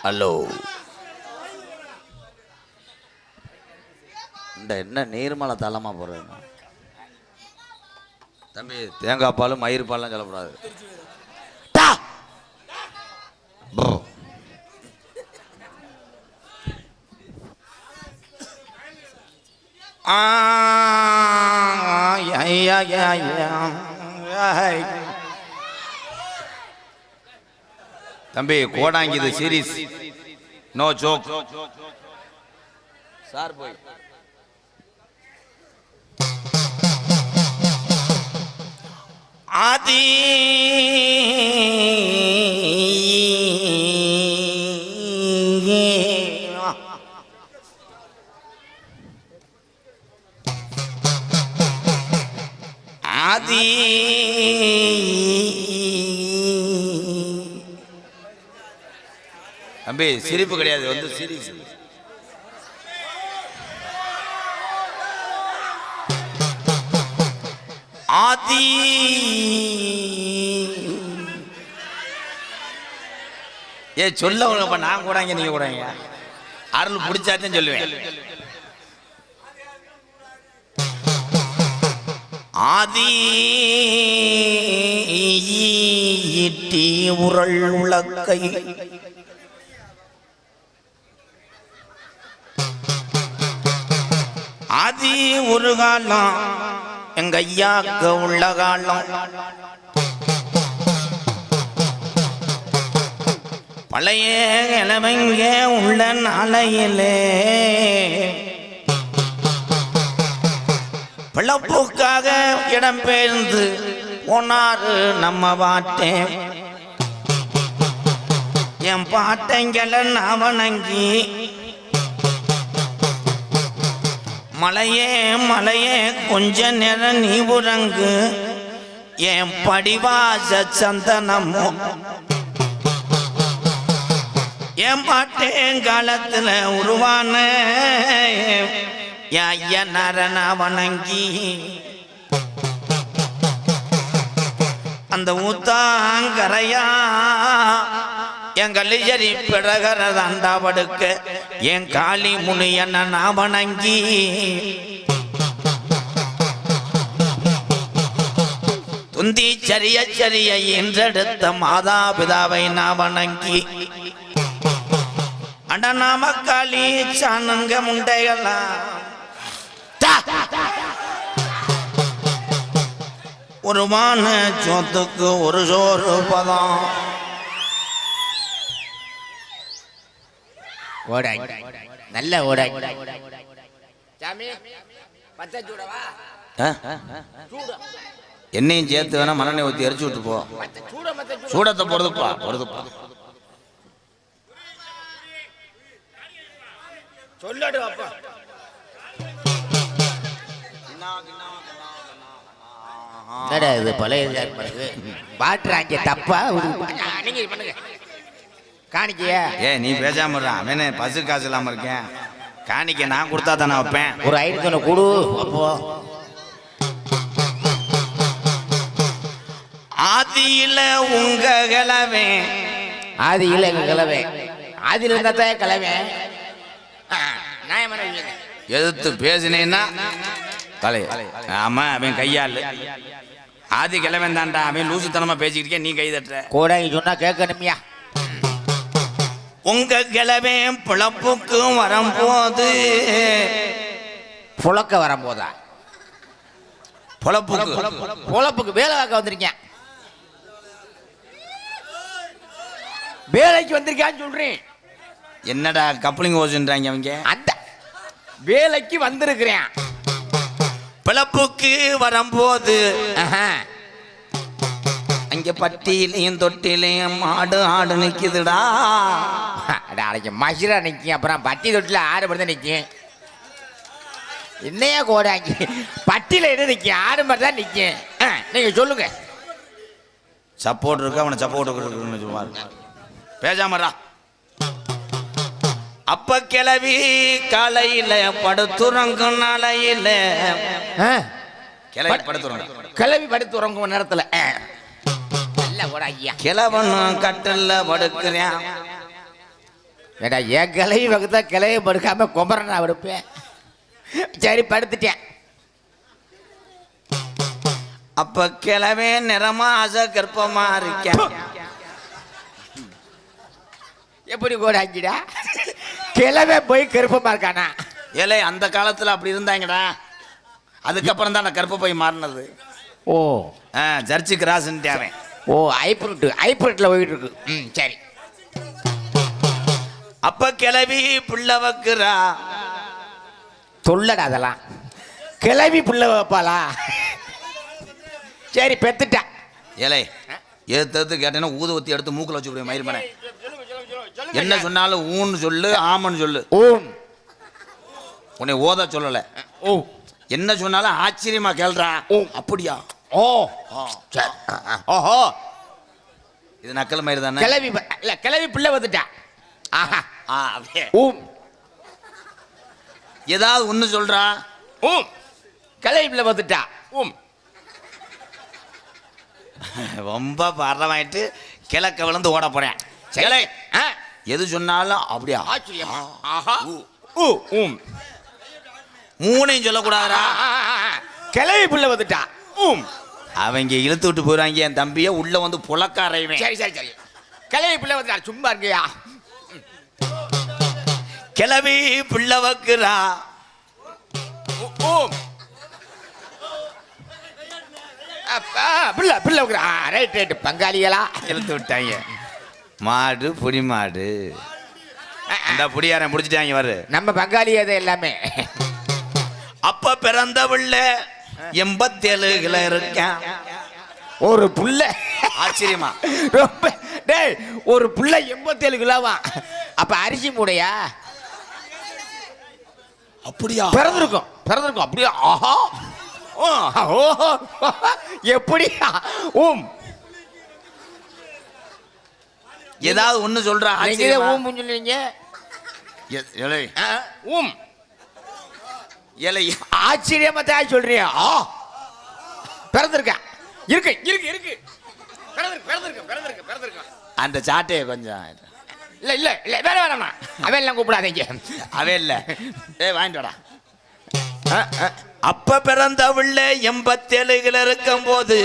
Hello இந்த என்ன நீர்மலை தளமாக போடுறது தம்பி தேங்காய் பால் மயிர் பால்லாம் சொல்லக்கூடாது ஆ, யா, ஐயா ஐயா தம்பி கோடாங்கி இது சீரியஸ் நோ ஜோக் சார் போய். ஆதி தம்பி சிரிப்பு கிடையாது வந்து சீரியஸ் ஆதி. ஏ சொல்ல உனப்ப நான் கூடாங்க நீங்க கூடாங்க. அருள் பிடிச்சாச்சும் சொல்லுவேன். ஆதி. ஈட்டி உரள் உலக்கை அது ஒரு காலம் எங்க ஐயாக்கு உள்ள காலம். பழைய இளவங்க உள்ள நாளையிலே? பிளப்புக்காக இடம்பெயர்ந்து போனாரு நம்ம பாட்டேன் என் பாட்டைங்கள நவணங்கி மலையே மலையே கொஞ்ச நேரம் நீ உறங்கு. என் படிவாச சந்தனம். என் பாட்டேங்காலத்தில் உருவான என் ஐயா வணங்கி. அந்த ஊத்தாங்கரையா என் கலிஜரி பிடகரதாண்டா படுக்க என் காளி முனி என்ன நான் வணங்கி துந்தி சரிய சரிய என்றெடுத்த மாதா பிதாவை நான் வணங்கி அட நாம காளி சாணுங்க முண்டைகளா ஒரு மான சோத்துக்கு ஒரு சோறு பதம். ஓடாய் நல்ல ஓடாய் என்னையும் சேர்த்து வேணா மண்ணெண்ணெய் ஊற்றி எரிச்சு விட்டு போ. சூடத்தை பொறுதுப்பா பொறுதுப்பா சொல்லடு அப்பா. இது பழைய பிறகு பாட்டுறாங்க தப்பா? நீங்க பண்ணுங்க. காணிக்கையா? ஏ நீ பேசாம. அவனே பசு காசு இல்லாம இருக்கேன்? காணிக்க நான் கொடுத்தா தானே வைப்பேன்? ஒரு ஐநூத்தி ஒன்று கொடு. அப்போ. ஆதியில உங்க கிளவே ஆதி இல்லை எங்க கிழமை ஆதியில் இருந்தா தான் விஷயம் எதிர்த்து பேசினேன்னா தலை ஆமா அவன் கையாள். ஆதி கிழவன் தான்டா அவன் லூசுத்தனமா பேசிக்கிட்டு நீ கை தட்டுற. கோடாங்கி சொன்னா கேட்கணுமியா. உங்க கிழவே பிழப்புக்கு வரும்போது. புழக்க வரும்போதா? பொழப்புக்கு. பொழப்புக்கு வேலை பார்க்க வந்திருக்கேன் வேலைக்கு வந்திருக்கான்னு சொல்றேன். என்னடா கப்ளிங் ஓசுன்றாங்க அவங்க? அந்த வேலைக்கு வந்திருக்கிறேன். பிழப்புக்கு வரும்போது. அங்க பட்டியிலையும் தொட்டிலையும் ஆடு ஆடு நிக்குதுடா. அன்னைக்கு மசிரா நிற்கும் அப்புறம் பட்டி தொட்டில ஆறு தான் நிற்கும் என்னையா கோடாங்கி பட்டியில என்ன நிற்கும் ஆறு மாதிரி தான் நிற்கும் நீங்க சொல்லுங்க. சப்போர்ட் இருக்கு அவனை சப்போர்ட் இருக்குன்னு சொல்லுவாரு பேசாமடா அப்ப கிளவி காலையில படுத்துறங்கும் நாளையில. கிளவி படுத்துறங்க கிளவி படுத்து உறங்கும் நேரத்துல. நல்ல கோடாங்கியா கிழவனும் கட்டில்ல படுக்கிறேன் ஏடா என் கிளவி பக்கத்தா கிளவி படுக்காம குமரன் நான் எடுப்பேன் சரி படுத்துட்டேன். அப்ப கிழவே நிறமா ஆசை கற்பமா இருக்கேன். எப்படி கோடாங்கிடா கிளவே போய் கருப்பமா இருக்கானா? ஏலே அந்த காலத்துல அப்படி இருந்தாங்கடா. அதுக்கப்புறம் தான் கருப்ப போய் மாறினது. ஓ. ஆ ஜர்ச்சி கிராஸ்ன்ட்டாவே ஓ ஐப்ரூட் ஐப்ரூட்ல போயிட்டு இருக்கு ம் சரி. அப்ப கிளவி புள்ள வைக்கிறா. சொல்லடா அதெல்லாம். கிளவி புள்ள வைப்பாளா? சரி பெத்துட்டா. ஏலே ஏத்து கேட்டேன்னா ஊதுவத்தி எடுத்து மூக்குல வச்சு விடுவேன் மயிர் பண்ண என்ன சொன்னாலும் ஊன்னு சொல்லு ஆமன்னு சொல்லு. ஓம் உன்னை ஓத சொல்லல. ஓ என்ன சொன்னாலும் ஆச்சரியமா கேள்றா. ஓ. அப்படியா? ஓ. சரி. ஓஹோ. இது நக்கல் மயிர் தானே? கிளவி இல்ல கிளவி புள்ள வந்துட்டா. ஆஹா. ஆ அப்படியே. ஓம் ஏதாவது ஒண்ணு சொல்றா? ஓம் கிளவி புள்ள வந்துட்டா. ஓம் ரொம்ப பரவாயிட்டு கிழக்க விழுந்து ஓட போறேன். சேலை ஆ. எது சொன்னாலும் அப்படியா? ஆச்சரியமா. ஆஹா. ஊ. ஊம். மூணையும் சொல்லக்கூடாதுடா. கிளவி புள்ள வந்துட்டா. ஊம் அவங்க இழுத்து விட்டு போயிடுவாங்க என் தம்பிய உள்ள வந்து அறைவேன் சரி சரி சரி. கிளவி புள்ள வந்துட்டா சும்மா இருக்கியா கிளவி பிள்ளை வைக்கிறா. ஓம் அப்பா பிள்ளை பிள்ளை வைக்கிறா. ரைட் ரைட் பங்காளிகளா? இழுத்து விட்டாங்க. மாடு புடி மாடு. அந்த புடியாரன் முடிச்சிட்டாங்க வரு நம்ம பங்காளி அது எல்லாமே. அப்ப பிறந்த பிள்ளை. எண்பத்தேழுல இருக்கேன். ஒரு புள்ள. ஆச்சரியமா? ரொம்ப டேய் ஒரு புள்ள எண்பத்தேழு கிலோவா அப்ப அரிசி மூடையா? அப்படியா? பிறந்திருக்கும் பிறந்திருக்கும். அப்படியே ஆஹா. ஓஹோ. எப்படி ஊம். ஏதாவது இதே ஆச்சரியமா? ஊம் சொல்லுவீங்க ஊம். ஏலே, ஆச்சரியமா தான் சொல்றீங்க ஆ. பிறந்திருக்க. இருக்கு இருக்கு இருக்கு. பிறந்திருக்கு பிறந்திருக்கு பிறந்திருக்கு பிறந்திருக்கு. அந்த சாட்டையை கொஞ்சம் இல்ல இல்ல இல்ல வேற வேணாமா. அவன் எல்லாம் கூப்பிடாதீங்க. அவன் இல்ல. ஏ வாங்கிட்டு வாடா. அப்ப பிறந்த பிள்ளை எண்பத்தேழுல இருக்கும் போது.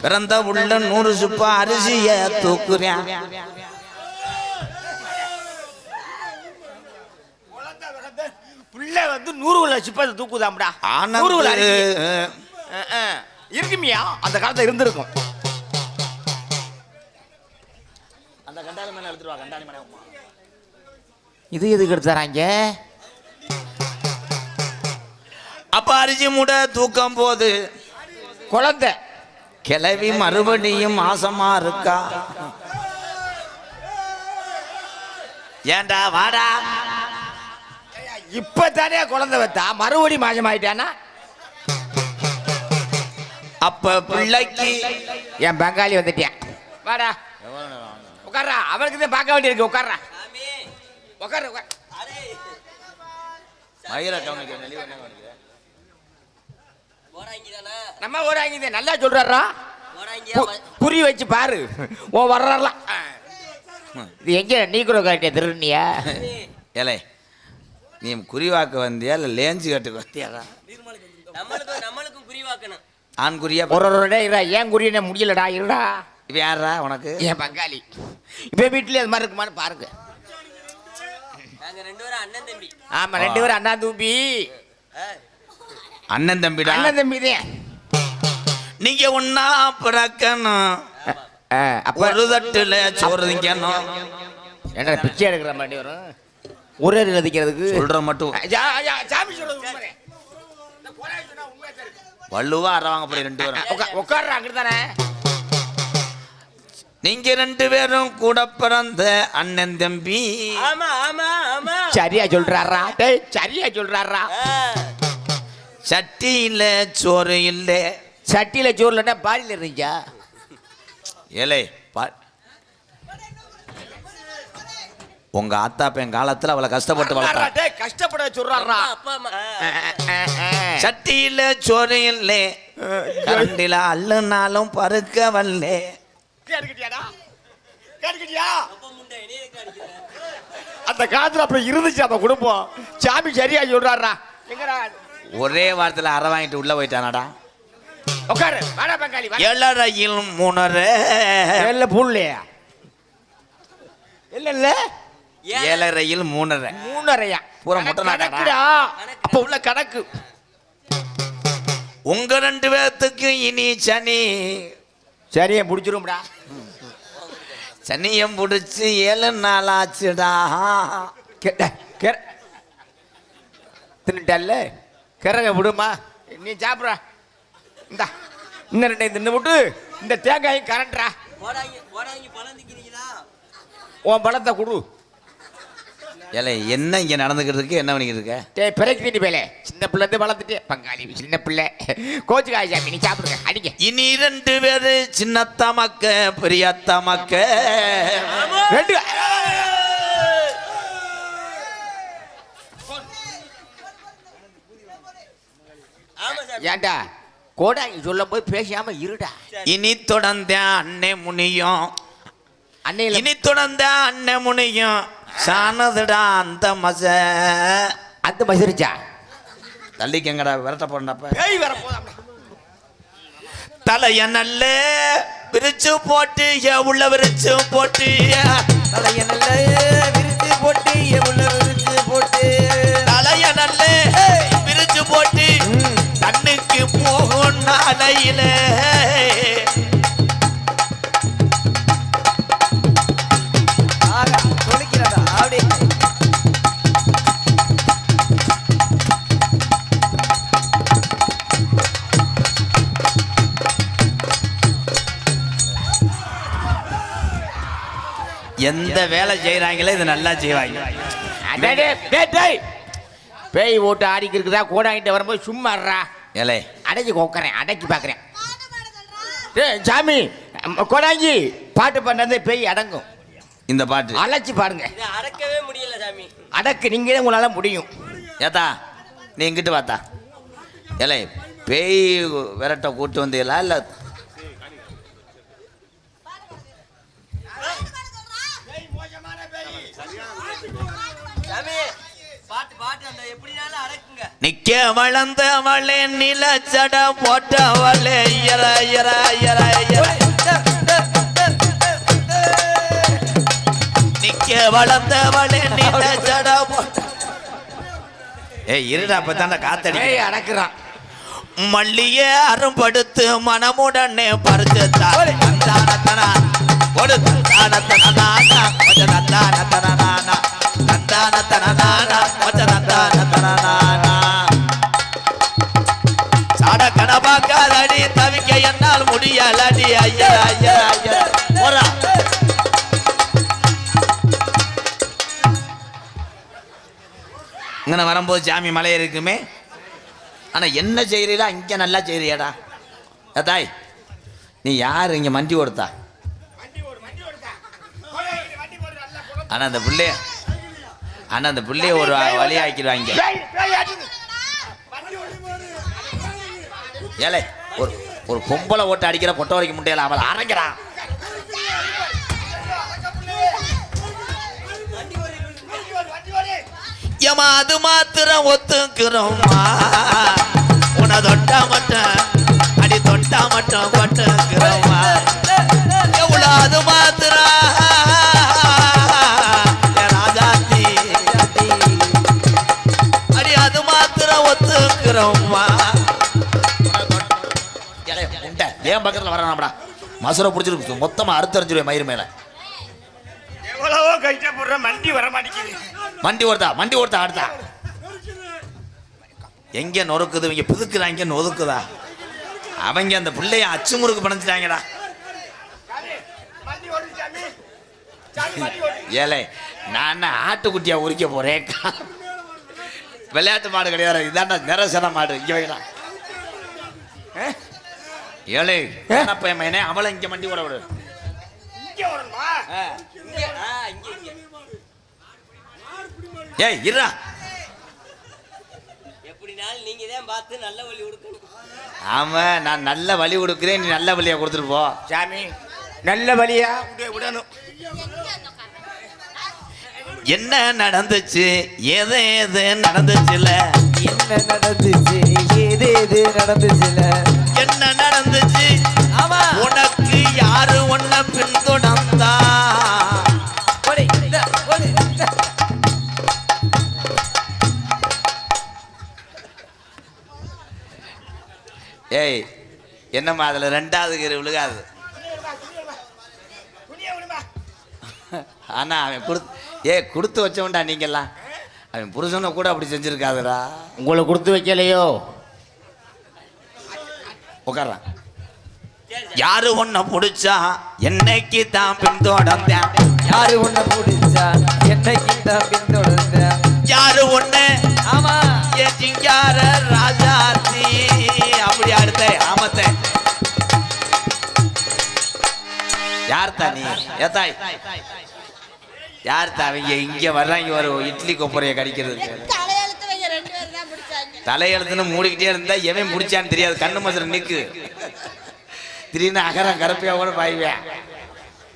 பிறந்த உள்ள நூறு சுப்பா அரிசிய தூக்குறேன். புள்ள வந்து நூறு உள்ள சிப்பத்தை தூக்குதாம்டா. நூறு. இருக்குமியா? அந்த காலத்துல இருந்திருக்கும். அந்த கண்டாளி மேல எடுத்துட்டு வா கண்டாளி மேல இது எதுக்கு எடுத்துறாங்க அப்ப அரிசி மூட தூக்கம் போது குழந்தை. கிளவி மறுபடியும் மாசமா இருக்கா? ஏண்டா வாடா? இப்பதானே குழந்தை வைத்தா? மறுபடி மாசம் ஆயிட்டானா அப்ப பிள்ளைக்கு என் பங்காளி வந்துட்டேன் வாடா. உட்கார்றா. அவனுக்கு தான் பார்க்க வேண்டியிருக்கு. உட்கார்றா. உட்காரு உட்கார்? நம்ம ஓடாங்க நல்லா சொல்றாரா? குறி வச்சு பாரு. ஓ வர்றாரலாம். இது எங்க நீக்குறோ காட்டிய திருநியா ஏலே நீ குறிவாக்க வந்தியா இல்ல லேஞ்சு கட்டுக்கு வந்தியாடா நம்மளுக்கும் நம்மளுக்கும் குறிவாக்கணும். ஆண் குறியா? ஒரு இருடா ஏன் குறிய முடியலடா இருடா. இவன் யாரா உனக்கு? என் பங்காளி. இப்போ வீட்லயே அது மாதிரி இருக்குமான்னு பாருங்க. நாங்க ரெண்டு பேரும் அண்ணன் தம்பி. ஆமா ரெண்டு பேரும் அண்ணா தூம்பி அண்ணன் தம்பிடா? அண்ணன் தம்பி தான் நீங்க ஒன்னா பிறக்கணும். ஒரு தட்டுல சோறு திங்கணும். என்ன பிச்சை எடுக்கிற மாதிரி வரும்? ஒரு நதிக்கிறதுக்கு சொல்ற மட்டும். சாமி சொல்றது. வள்ளுவா அறவாங்க போய் ரெண்டு பேரும். உட்கார்றா அங்கிட்டு தானே. நீங்க ரெண்டு பேரும் கூட பிறந்த அண்ணன் தம்பி. ஆமா ஆமா ஆமா. சரியா சொல்றாரா? டேய் சரியா சொல்றாரா? சட்டியில சோறு இல்ல. சட்டியில சோறுலன்னா பாலியில் இருந்துச்சா ஏலே பா உங்க ஆத்தா பெண் காலத்துல அவளை கஷ்டப்பட்டு வளர்த்தா. கஷ்டப்பட சொல்றாரா. சட்டியில சோறு இல்ல. கரண்டில அள்ளுனாலும் பருக்க வல்ல. அந்த காலத்துல அப்படி இருந்துச்சு அந்த குடும்பம். சாமி சரியா சொல்றாரா ஒரே வாரத்தில் அரை வாங்கிட்டு உள்ள போயிட்டானடா. உட்காரு வாடா பங்காளி புள்ளையா இல்ல இல்ல. ஏழரையில் மூணரை மூணரையா பூரா மொட்டை நாடா? அப்ப உள்ள கணக்கு. உங்க ரெண்டு பேர்த்துக்கு இனி சனி. சரியா முடிச்சிரும்டா சனியம் பிடிச்சி ஏழு நாள் ஆச்சுடா. தின்னுட்டல்ல? கிறக விடுமா? நீ சாப்பிட்ற. இந்தா இன்னும் ரெண்டு தின்னு விட்டு இந்த தேங்காயும் கரண்ட்ரா. உன் பழத்தை கொடு. ஏலே என்ன இங்க நடந்துக்கிட்டு இருக்கு என்ன பண்ணிக்கிட்டு இருக்க டேய் பிறகு பேலே சின்ன பிள்ளை இருந்து வளர்த்துட்டு பங்காளி சின்ன பிள்ளை. கோச்சு காய்ச்சாமி நீ சாப்பிடுங்க அடிங்க. இனி ரெண்டு பேரு சின்னத்தா மக்க பெரியத்தா மக்க. ரெண்டு. ஏன்டா கோடாங்கி சொல்லும் போது பேசாம இருடா. இனி தொடர்ந்த அண்ணே முனியும். அன்னையில இனி தொடர்ந்த அண்ணே முனியும். சானதுடா அந்த மச அந்த மசிரிச்சா தள்ளிக்கங்கடா விரட்ட போறப்ப பேய் வர தலைய நல்ல விரிச்சு போட்டு ஏ உள்ள விரிச்சு போட்டு. தலைய நல்ல விரிச்சு போட்டு உள்ள விரிச்சு போட்டு. தலைய நல்ல விரிச்சு போட்டு. கண்ணுக்கு போகும் நாளையில. எந்த வேலை செய்யறாங்களோ இது நல்லா செய்வாங்க. டேய், டேய், டேய், டேய். பேய் ஓட்டு ஆடிக்கு இருக்குதா கோடாங்கிட்ட வரும்போது சும்மா. ஏலே. அடைச்சு கொக்கறேன் அடக்கி பார்க்கறேன் டேய் சாமி கோடாங்கி பாட்டு பண்ணது பேய் அடங்கும். இந்த பாட்டு. அழைச்சி பாருங்க. இதை அடக்கவே முடியல சாமி. அடக்கு நீங்களே உங்களால முடியும். ஏத்தா நீ இங்கிட்டு வாத்தா. ஏலே பேய் விரட்ட கூட்டு வந்தீங்களா இல்லை சாமி பாட்டு பாட்டு அந்த எப்படினாலும் அடக்குங்க நிக்க வளர்ந்தவளே நிலச்சட போட்டவளே இயற இயற இயற நிக்க வளர்ந்தவளே நிலச்சட போட்ட ஏய் இருடா அப்பதான்டா காத்தடி அடக்குறான் மல்லிய அரும்படுத்து மனமுடனே தானே தந்தானத்தனா ஒரு தந்தானத்தனானா கொஞ்ச தந்தானத்தனானா தந்தானத்தனானா கொஞ்ச தந்தானத்தனானா தவிக்க என்னால் முடியலடி ஐயா ஐயா ஐயா. போறா இங்கே வரும்போது சாமி மலை இருக்குமே. ஆனா என்ன செய்கிறீடா இங்க நல்லா செய்றியாடா. தாய் நீ யார்? இங்க மண்டி ஓடுத்தா ஆனா அந்த பிள்ளைய ஆனா அந்த பிள்ளைய ஒரு வழி ஆக்கிடுவாங்க. பேய், பேய் அடிக்குது. ஏலே ஒரு ஒரு பொம்பளை ஓட்டு அடிக்கிற பொட்ட வரைக்கும் முட்டையில அவளை அரைக்கிறான் ஏமா அது மாத்திரம் ஒத்துக்கிறோமா உன தொட்டா மட்டும் அடி தொட்டா மட்டும் கொட்டுக்கிறோமா ஏன் பக்கத்தில் வரானாம்டா மசுரை பிடிச்சிருக்கு. மொத்தமாக அறுத்தறிஞ்சிருவேன் மயிர் மேலே. எவ்வளவோ கைட்ட போடுற மண்டி வர மாட்டேங்குது. வண்டி ஓடுதா? வண்டி ஓடுதா? அடுத்தா எங்க நொறுக்குது? இவங்க புதுக்குறாங்க நொதுக்குதா அவங்க அந்த பிள்ளைய அச்சு முறுக்கு மண்டி மண்டி ஓடு ஏலே நான் ஆட்டுக்குட்டியா உரிக்க போறேன். விளையாட்டு மாடு கிடையாது. இதாண்டா நிறசன மாடு. இங்க வைடா. ஏலே என்ன மயனே அவளை இங்க மண்டி ஓட விடு. ஏய் இருடா. எப்படினாலும் நீங்க தான் பார்த்து நல்ல வழி கொடுக்கணும் ஆமா நான் நல்ல வழி கொடுக்குறேன் நீ நல்ல வழியா கொடுத்துட்டு போ. சாமி நல்ல வழியா விட- விடணும் என்ன நடந்துச்சு? எது எது நடந்துச்சுல? என்ன நடந்துச்சு? ஏது ஏது நடந்துச்சுல? என்னம்மா அதுல ரெண்டாவது கீரை விழுகாது. ஆனா அவன் கொடுத்து ஏ கொடுத்து வச்சவன்டா நீங்கெல்லாம். அவன் புருஷனை கூட அப்படி செஞ்சிருக்காதுடா. உங்களை கொடுத்து வைக்கலையோ? உட்கார்றான் யாரு உன்னை பிடிச்சா? என்னைக்கு தான் பின்தொடர்ந்தேன் யாரு உன்னை பிடிச்சா? என்னைக்கு தான் பின்தொடர்ந்த யாரு ஒண்ணு ஆமா. என் சிங்கார ராஜாத்தி. அப்படி அடுத்த ஆமத்த. யார் தா நீ? ஏத்தாய் யார் தா அவங்க இங்க வர்றாங்க? ஒரு இட்லி கொப்பரைய கடிக்கிறதுக்கு. பிடிச்சாங்க. தலையெழுத்துன்னு மூடிக்கிட்டே இருந்தா எவன் முடிச்சான்னு தெரியாது. கண்ணு மசுர நிக்கு. திடீர்னு அகரம் கரப்பியா கூட பாய்வேன்.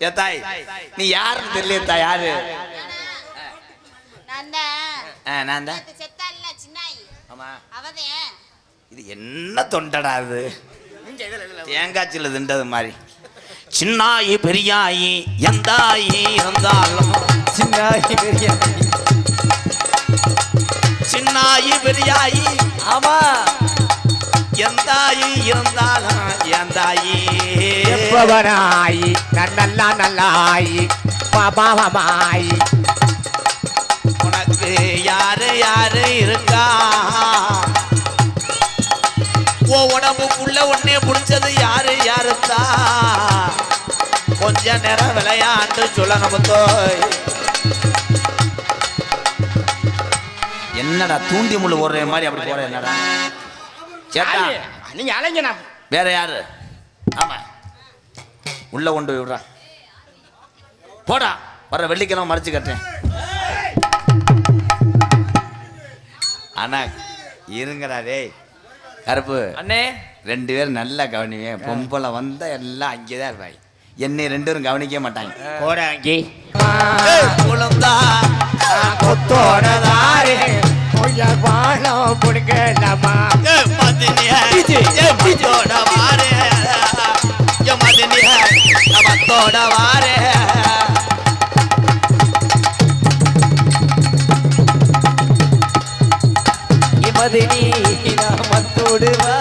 ஏத்தாய் நீ யாருன்னு தெரியல தா யாரு? நான் தான். ஆமா. இது என்ன தொண்டடா அது? தேங்காய்ச்சில திண்டது மாதிரி. சின்னாயி பெரியாயி எந்தாயி இருந்தாலும் சின்னாகி பெரியாகி சின்னாயி பெரியாயி. ஆமா. எந்தாயி இருந்தாலும் எந்தாயி. எப்பவனாயி நன்னல்லா நல்லாயி. பாபாவமாயி உனக்கு யாரு யாரு இருக்கா? ஓ உடம்புக்குள்ள உன்னே பிடிச்சது யாரு யாருத்தா கொஞ்ச நேரம் விளையாண்டு சொல்ல நமத்தோய் என்னடா தூண்டி முள்ளு ஓடுற மாதிரி அப்படி போற என்னடா? சேட்டா நீங்க அலைங்க நான் வேற யாரு? ஆமா. உள்ள கொண்டு போய் விடுறா. போடா வர வெள்ளிக்கிழமை மறைச்சு கட்டுறேன். ஆனா இருங்கடா டேய். கருப்பு அண்ணே. ரெண்டு பேரும் நல்லா கவனிவேன் பொம்பளை வந்தா எல்லாம் அங்கே தான் இருப்பாங்க. என்னை ரெண்டு பேரும் கவனிக்க மாட்டாங்க. போடாங்கி குழந்தா கொத்தோடதாரே பொய்யார் வாழம் பிடிக்கலாமா மதினிய மத்தோட வாரே. மதினிய மத்தோட வாரே. இமதினி நாமத்தோடு வா.